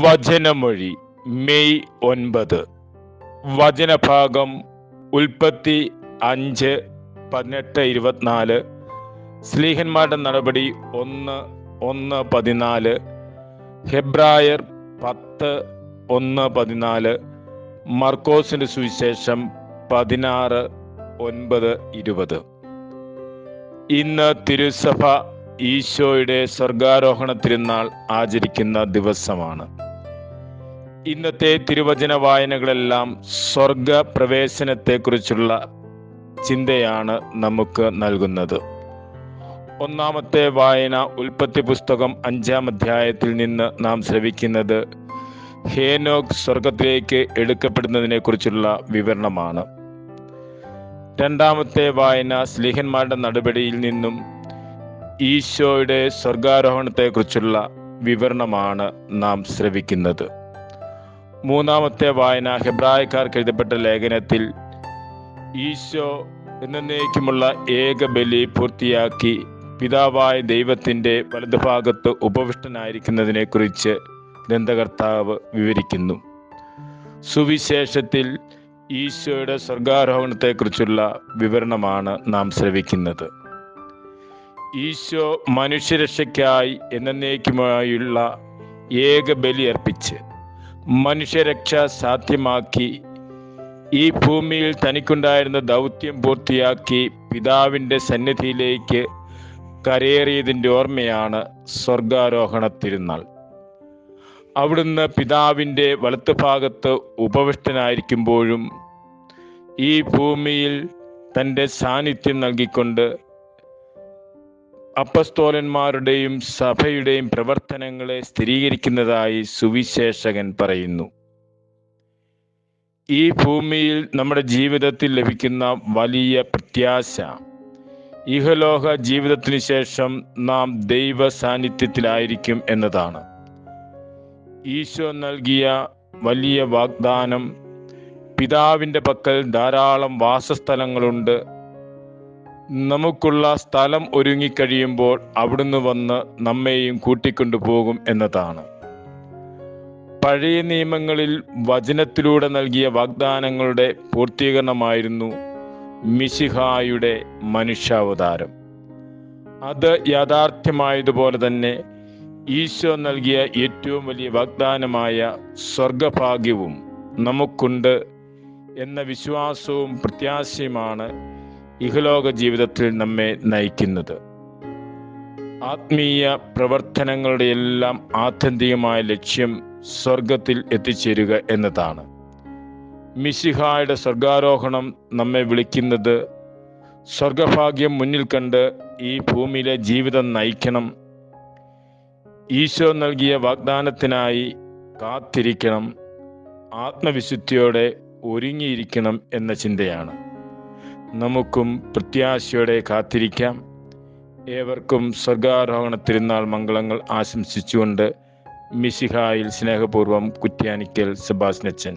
വചനമൊഴി May ഒൻപത്. വചനഭാഗം ഉൽപ്പത്തി അഞ്ച് പതിനെട്ട് ഇരുപത്തിനാല്. സ്ലീഹന്മാരുടെ നടപടി ഒന്ന് ഒന്ന് പതിനാല്. ഹെബ്രായർ പത്ത് ഒന്ന് പതിനാല്. മർക്കോസിന്റെ സുവിശേഷം പതിനാറ് ഒൻപത് ഇരുപത്. ഇന്ന് തിരുസഭ ഈശോയുടെ സ്വർഗാരോഹണ തിരുനാൾ ആചരിക്കുന്ന ദിവസമാണ്. ഇന്നത്തെ തിരുവചന വായനകളെല്ലാം സ്വർഗ പ്രവേശനത്തെക്കുറിച്ചുള്ള ചിന്തയാണ് നമുക്ക് നൽകുന്നത്. ഒന്നാമത്തെ വായന ഉൽപ്പത്തി പുസ്തകം അഞ്ചാം അധ്യായത്തിൽ നിന്ന് നാം ശ്രവിക്കുന്നത് ഹേനോക് സ്വർഗത്തിലേക്ക് എടുക്കപ്പെടുന്നതിനെ കുറിച്ചുള്ള വിവരണമാണ്. രണ്ടാമത്തെ വായന സ്ലീഹന്മാരുടെ നടപടിയിൽ നിന്നും ഈശോയുടെ സ്വർഗാരോഹണത്തെക്കുറിച്ചുള്ള വിവരണമാണ് നാം ശ്രവിക്കുന്നത്. മൂന്നാമത്തെ വായന ഹെബ്രായക്കാർക്ക് എഴുതപ്പെട്ട ലേഖനത്തിൽ ഈശോ എന്നേക്കുമുള്ള ഏക ബലി പൂർത്തിയാക്കി പിതാവായ ദൈവത്തിന്റെ വലതുഭാഗത്ത് ഉപവിഷ്ടനായിരിക്കുന്നതിനെ കുറിച്ച് ഗ്രന്ഥകർത്താവ് വിവരിക്കുന്നു. സുവിശേഷത്തിൽ ഈശോയുടെ സ്വർഗാരോഹണത്തെക്കുറിച്ചുള്ള വിവരണമാണ് നാം ശ്രവിക്കുന്നത്. ഈശോ മനുഷ്യരക്ഷയ്ക്കായി എന്നേക്കുമായുള്ള ഏക ബലി അർപ്പിച്ച് മനുഷ്യരക്ഷ സാധ്യമാക്കി ഈ ഭൂമിയിൽ തനിക്കുണ്ടായിരുന്ന ദൗത്യം പൂർത്തിയാക്കി പിതാവിന്റെ സന്നിധിയിലേക്ക് കരയേറിയതിന്റെ ഓർമ്മയാണ് സ്വർഗാരോഹണ തിരുനാൾ. അവിടുന്ന് പിതാവിന്റെ വലത്തുഭാഗത്ത് ഉപവിഷ്ടനായിരിക്കുമ്പോഴും ഈ ഭൂമിയിൽ തന്റെ സാന്നിധ്യം നൽകിക്കൊണ്ട് അപ്പസ്തോലന്മാരുടെയും സഭയുടെയും പ്രവർത്തനങ്ങളെ സ്ഥിരീകരിക്കുന്നതായി സുവിശേഷകൻ പറയുന്നു. ഈ ഭൂമിയിൽ നമ്മുടെ ജീവിതത്തിൽ ലഭിക്കുന്ന വലിയ പ്രത്യാശ ഇഹലോക ജീവിതത്തിനു ശേഷം നാം ദൈവ സാന്നിധ്യത്തിലായിരിക്കും എന്നതാണ്. ഈശോ നൽകിയ വലിയ വാഗ്ദാനം പിതാവിന്റെ പക്കൽ ധാരാളം വാസസ്ഥലങ്ങളുണ്ട് നമുക്കുള്ള സ്ഥലം ഒരുങ്ങിക്കഴിയുമ്പോൾ അവിടുന്ന് വന്ന് നമ്മെയും കൂട്ടിക്കൊണ്ടുപോകും എന്നതാണ്. പഴയ നിയമങ്ങളിൽ വചനത്തിലൂടെ നൽകിയ വാഗ്ദാനങ്ങളുടെ പൂർത്തീകരണമായിരുന്നു മിശിഹായുടെ മനുഷ്യാവതാരം. അത് യാഥാർത്ഥ്യമായതുപോലെ തന്നെ ഈശോ നൽകിയ ഏറ്റവും വലിയ വാഗ്ദാനമായ സ്വർഗഭാഗ്യവും നമുക്കുണ്ട് എന്ന വിശ്വാസവും പ്രത്യാശയുമാണ് ഇഹലോക ജീവിതത്തിൽ നമ്മെ നയിക്കുന്നത്. ആത്മീയ പ്രവർത്തനങ്ങളുടെ എല്ലാം ആത്യന്തികമായ ലക്ഷ്യം സ്വർഗത്തിൽ എത്തിച്ചേരുക എന്നതാണ്. മിശിഹായുടെ സ്വർഗാരോഹണം നമ്മെ വിളിക്കുന്നത് സ്വർഗഭാഗ്യം മുന്നിൽ കണ്ട് ഈ ഭൂമിയിലെ ജീവിതം നയിക്കണം. ഈശോ നൽകിയ വാഗ്ദാനത്തിനായി കാത്തിരിക്കണം. ആത്മവിശുദ്ധിയോടെ ഒരുങ്ങിയിരിക്കണം എന്ന ചിന്തയാണ്. നമുക്കും പ്രത്യാശയോടെ കാത്തിരിക്കാം. ഏവർക്കും സ്വർഗാരോഹണ തിരുനാൾ മംഗളങ്ങൾ ആശംസിച്ചുകൊണ്ട് മിശിഹായിൽ സ്നേഹപൂർവം കുറ്റ്യാനിക്കൽ സെബാസ്നച്ചൻ